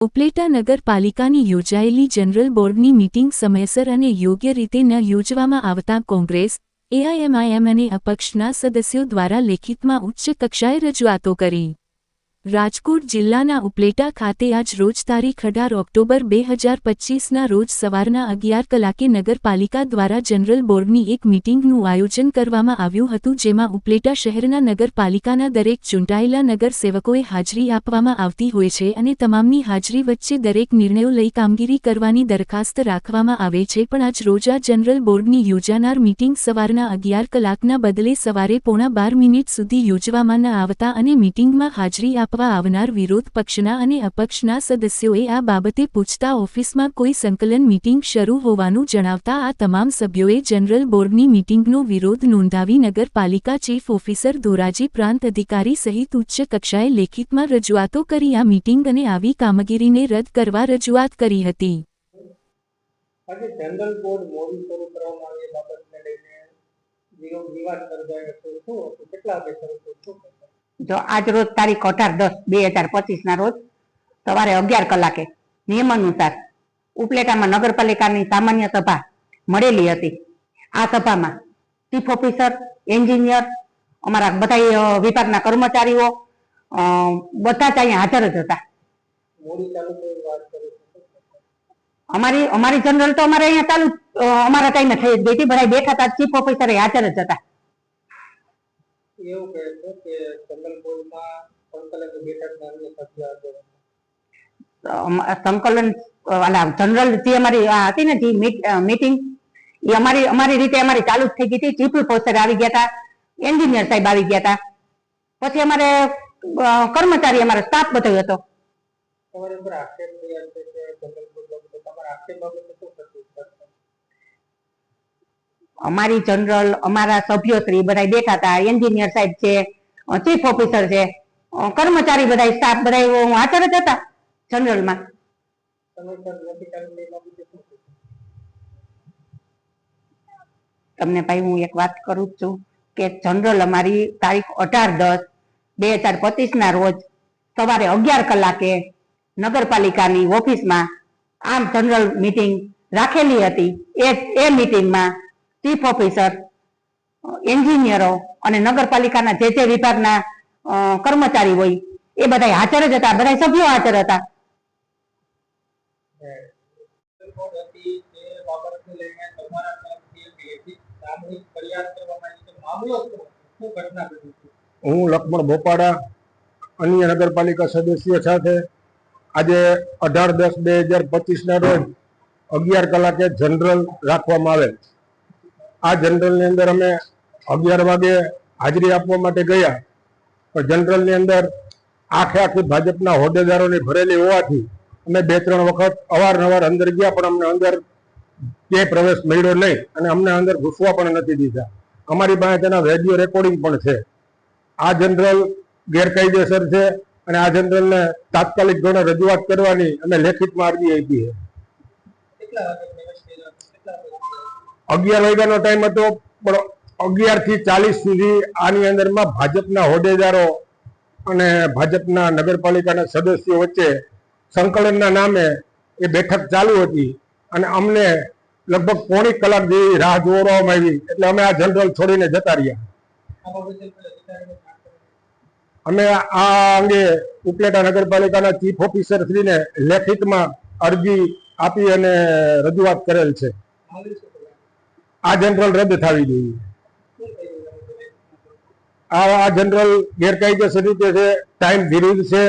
ઉપલેટા નગરપાલિકાની યોજાયેલી જનરલ બોર્ડની મીટિંગ સમયસર અને યોગ્ય રીતે ન યોજવામાં આવતા કોંગ્રેસ, એઆઈએમઆઈએમ અને અપક્ષના સદસ્યો દ્વારા લેખિતમાં ઉચ્ચ કક્ષાએ રજૂઆતો કરી. રાજકોટ જિલ્લાના ઉપલેટા ખાતે આજ રોજ તારીખ અઢાર ઓક્ટોબર બે હજાર પચીસના રોજ સવારના અગિયાર કલાકે નગરપાલિકા દ્વારા જનરલ બોર્ડની એક મીટિંગનું આયોજન કરવામાં આવ્યું હતું, જેમાં ઉપલેટા શહેરના નગરપાલિકાના દરેક ચૂંટાયેલા નગરસેવકોએ હાજરી આપવામાં આવતી હોય છે અને તમામની હાજરી વચ્ચે દરેક નિર્ણયો લઈ કામગીરી કરવાની દરખાસ્ત રાખવામાં આવે છે. પણ આજ રોજ આ જનરલ બોર્ડની યોજાનાર મીટિંગ સવારના અગિયાર કલાકના બદલે સવારે પોણા બાર મિનિટ સુધી યોજવામાં ન આવતા અને મિટિંગમાં હાજરી આપવા આવનાર વિરોધ પક્ષના અને અપક્ષના સદસ્યોએ આ બાબતે પૂછતા ઓફિસમાં કોઈ સંકલન મીટિંગ શરૂ હોવાનું જણાવતા આ તમામ સભ્યોએ જનરલ બોર્ડની મીટિંગનો વિરોધ નોંધાવી નગરપાલિકા ચીફ ઓફિસર ધોરાજી પ્રાંત અધિકારી સહિત ઉચ્ચ કક્ષાએ લેખિતમાં રજૂઆતો કરી આ મીટિંગ અને આવી કામગીરીને રદ કરવા રજૂઆત કરી હતી. આજે જનરલ બોર્ડ કેટલા વાગે શરૂ થયું? જો આજ રોજ તારીખ અઢાર દસ બે હજાર પચીસ ના રોજ સવારે અગિયાર કલાકે નિયમ અનુસાર ઉપલેટામાં નગરપાલિકાની સામાન્ય સભા મળેલી હતી. આ સભામાં ચીફ ઓફિસર, એન્જિનિયર, અમારા બધા વિભાગના કર્મચારીઓ બધા જ અહીંયા હાજર જ હતા? અમારી અમારી જનરલ તો અમારે અહીંયા ચાલુ અમારા ટાઈમે થઈ જ ગઈ હતી. બેઠા હતા, ચીફ ઓફિસર હાજર જ હતા. એવું કહે છે કે જનરલ સંકલન બેઠકના અન્ય સભ્ય સંકલન જનરલ જે અમારી આ હતી ને જે મીટિંગ એ અમારી અમારી રીતે અમારી ચાલુ જ થઈ ગઈ હતી. ચીફ ઓફિસર આવી ગયા હતા એન્જિનિયર સાહેબ આવી ગયા હતા. પછી અમારે કર્મચારી અમારો સ્ટાફ બધો હતો. તમારી ઉપર આક્ષેપ થયા છે કે જનરલ બોર્ડ બાબતે તમારા આક્ષેપ બાબતે અમારી જનરલ અમારા સભ્યો શ્રી બધા બેઠા હતા એન્જિનિયર સાહેબ છે ચીફ ઓફિસર છે કર્મચારી બધા સ્ટાફ બધા હાજર જ હતા જનરલમાં? તમને ભાઈ હું એક વાત કરું છું કે જનરલ અમારી તારીખ અઢાર દસ બે હજાર પચીસ ના રોજ સવારે અગિયાર કલાકે નગરપાલિકાની ઓફિસમાં આમ જનરલ મીટિંગ રાખેલી હતી એ એ મીટિંગમાં ચીફ ઓફિસર એન્જિનિયરો અને નગરપાલિકાના જે જે વિભાગના કર્મચારી હોય, એ બધા હાજર જ હતા બધા સભ્યો હાજર હતા. હું લક્ષ્મણ બોપાડા, અન્ય નગરપાલિકા સદસ્યો સાથે આજે અઢાર દસ બે હજાર પચીસના રોજ અગિયાર કલાકે જનરલ રાખવામાં આવેલ. આ જનરલની અંદર અમે અગિયાર વાગે હાજરી આપવા માટે ગયા. પણ જનરલની અંદર આખે આખી ભાજપના હોદ્દેદારોની ભરેલી હોવાથી અમે બે, ત્રણ વખત અવારનવાર અંદર ગયા, પણ અમને અંદર કે પ્રવેશ મળ્યો નહીં અને અમને અંદર ઘૂસવા પણ નથી દીધા. અમારી પાસે તેના વેડિયો રેકોર્ડિંગ પણ છે. આ જનરલ ગેરકાયદેસર છે અને આ જનરલને તાત્કાલિક ધોરણે રજૂઆત કરવાની અમે લેખિતમાં અરજી આપી છે. અગિયાર વાગ્યાનો ટાઈમ હતો, પણ અગિયારથી ચાલીસ સુધી આની અંદરમાં ભાજપના હોદ્દેદારો અને ભાજપના નગરપાલિકાના સદસ્યો વચ્ચે સંકલનના નામે એ બેઠક ચાલુ હતી અને અમને લગભગ પોણી કલાક જેવી રાહ જોવામાં આવી એટલે અમે આ જનરલ છોડીને જતા રહ્યા અમે આ અંગે ઉપલેટા નગરપાલિકાના ચીફ ઓફિસર શ્રીને લેખિતમાં અરજી આપી અને રજૂઆત કરેલ છે? આ જનરલ રદ થવી જોઈએ? આ આ જનરલ ગેરકાયદેસર રીતે છે ટાઈમ વિરુદ્ધ છે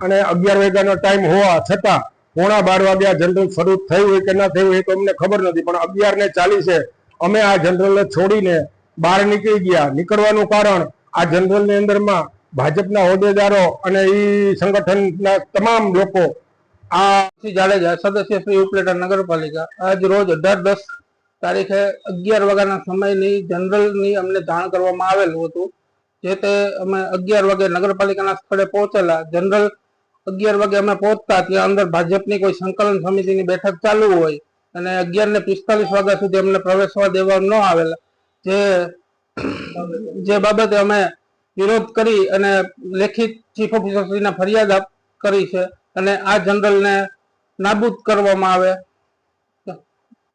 અને અગિયાર વાગ્યાનો ટાઈમ હોવા છતાં પોણા બાર વાગ્યા જનરલ શરૂ થયું હોય કે ના થયું હોય તો અમને ખબર નથી, પણ અગિયાર ને ચાલીસે અમે આ જનરલને છોડીને બહાર નીકળી ગયા નીકળવાનું કારણ આ જનરલની અંદરમાં ભાજપના હોદ્દેદારો અને એ સંગઠનના તમામ લોકો આ જાડેજા, સદસ્ય શ્રી ઉપલેટા નગરપાલિકા આજ રોજ અઢાર દસ તારીખે અગિયાર વાગ્યાના સમયની જનરલની અમને જાણ કરવામાં આવેલું હતું. જે તે અમે અગિયાર વાગે નગરપાલિકાના સ્થળે પહોંચેલા. જનરલ અગિયાર વાગે અમે પહોંચતા ત્યાં અંદર ભાજપની કોઈ સંકલન સમિતિની બેઠક ચાલુ હોય અને અગિયાર ને પિસ્તાલીસ વાગ્યા સુધી અમને પ્રવેશવા દેવા ન આવેલા. જે જે બાબતે અમે વિરોધ કરી અને લેખિત ચીફ ઓફિસરશ્રીને ફરિયાદ કરી છે અને આ જનરલને નાબૂદ કરવામાં આવે.